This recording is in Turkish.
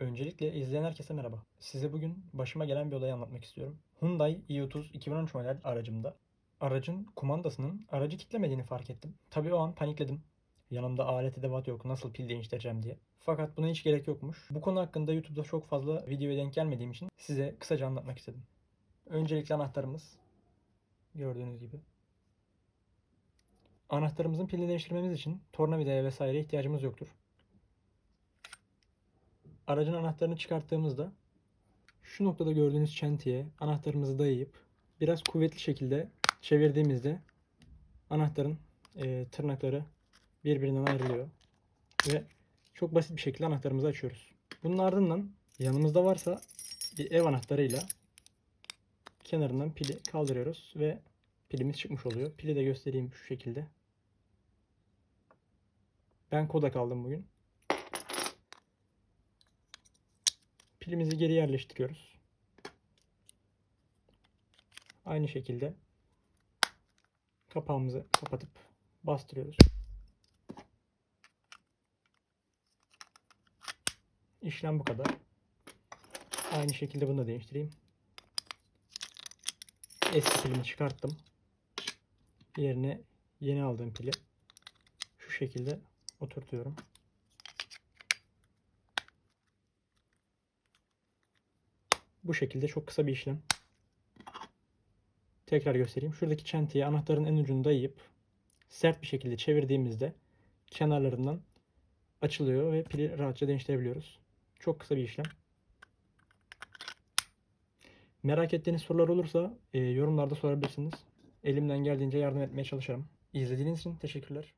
Öncelikle izleyen herkese merhaba. Size bugün başıma gelen bir olayı anlatmak istiyorum. Hyundai i30 2013 model aracımda aracın kumandasının aracı kitlemediğini fark ettim. Tabii o an panikledim. Yanımda alet edevat yok nasıl pil değiştireceğim diye. Fakat buna hiç gerek yokmuş. Bu konu hakkında YouTube'da çok fazla videoya denk gelmediğim için size kısaca anlatmak istedim. Öncelikle anahtarımız. Gördüğünüz gibi. Anahtarımızın pilini değiştirmemiz için tornavidaya vesaire ihtiyacımız yoktur. Aracın anahtarını çıkarttığımızda şu noktada gördüğünüz çentiye anahtarımızı dayayıp biraz kuvvetli şekilde çevirdiğimizde anahtarın e, tırnakları birbirinden ayrılıyor ve çok basit bir şekilde anahtarımızı açıyoruz. Bunun ardından yanımızda varsa bir ev anahtarıyla kenarından pili kaldırıyoruz ve pilimiz çıkmış oluyor. Pili de göstereyim şu şekilde. Ben koda kaldım bugün. Pilimizi geri yerleştiriyoruz. Aynı şekilde kapağımızı kapatıp bastırıyoruz. İşlem bu kadar. Aynı şekilde bunu da değiştireyim. Eski pilimi çıkarttım. Yerine yeni aldığım pili şu şekilde oturtuyorum. Bu şekilde çok kısa bir işlem. Tekrar göstereyim. Şuradaki çentiyi anahtarın en ucunu dayayıp sert bir şekilde çevirdiğimizde kenarlarından açılıyor ve pili rahatça değiştirebiliyoruz. Çok kısa bir işlem. Merak ettiğiniz sorular olursa e, yorumlarda sorabilirsiniz. Elimden geldiğince yardım etmeye çalışırım. İzlediğiniz için teşekkürler.